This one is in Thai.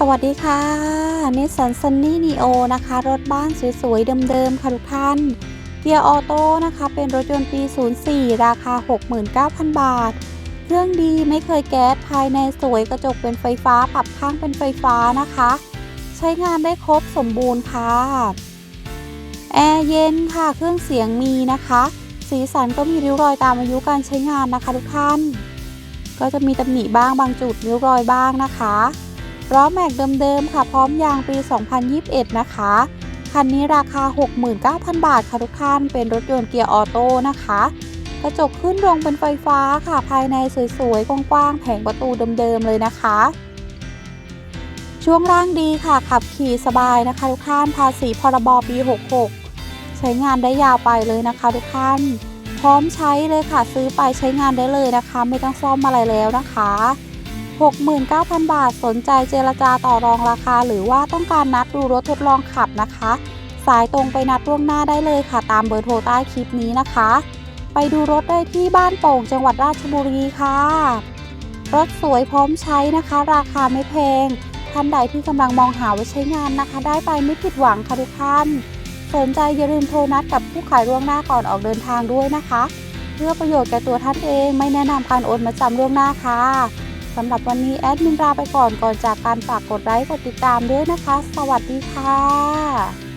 สวัสดีค่ะนิสสันซันนี่นีโอนะคะ รถบ้านสวยๆ เดิมๆ ค่ะทุกท่านเกียร์ออโต้นะคะ เป็นรถยนต์ปี 04 ราคา 69,000 บาท เครื่องดีไม่เคยแก๊สภายในสวยกระจกเป็นไฟฟ้า ปรับข้างเป็นไฟฟ้านะคะ ใช้งานได้ครบสมบูรณ์ค่ะแอร์เย็นค่ะเครื่องเสียงมีนะคะ สีสันก็มีริ้วรอยตามอายุการใช้งานนะคะทุกท่าน ก็จะมีตำหนิบ้างบางจุดริ้วรอยบ้างนะคะ ล้อแม็กเดิมๆค่ะ พร้อมยางปี 2021 นะคะ คันนี้ราคา 69,000 บาทค่ะทุกท่านเป็นรถยนต์เกียร์ออโต้นะคะ กระจกขึ้นลงเป็นไฟฟ้าค่ะ ภายในสวยๆ กว้างๆ แผงประตูเดิมๆ เลยนะคะ ช่วงล่างดีค่ะ ขับขี่สบายนะคะทุกท่านภาษีพรบปี 66 ใช้งานได้ยาวไปเลยนะคะทุกท่านพร้อมใช้เลยค่ะซื้อไปใช้งานได้เลยนะคะ ไม่ต้องซ่อมอะไรแล้วนะคะ 69,000 บาท สนใจเจรจาต่อรองราคา หรือว่าต้องการนัดดูรถทดลองขับนะคะ สายตรงไปนัดล่วงหน้าได้เลยค่ะ ตามเบอร์โทรใต้คลิปนี้นะคะ ไปดูรถได้ที่บ้านโป่งจังหวัดราชบุรีค่ะ รถสวยพร้อมใช้นะคะ ราคาไม่แพง ท่านใดที่กำลังมองหาไว้ใช้งานนะคะ ได้ไปไม่ผิดหวังค่ะทุกท่าน สนใจอย่าลืมโทรนัดกับผู้ขายล่วงหน้าก่อนออกเดินทางด้วยนะคะ เพื่อประโยชน์แก่ตัวท่านเอง ไม่แนะนำการโอนมาจำล่วงหน้าค่ะ สำหรับวันนี้แอดมินลาไปก่อนก่อนจากการฝากกดไลค์กดติดตามด้วยนะคะ สวัสดีค่ะ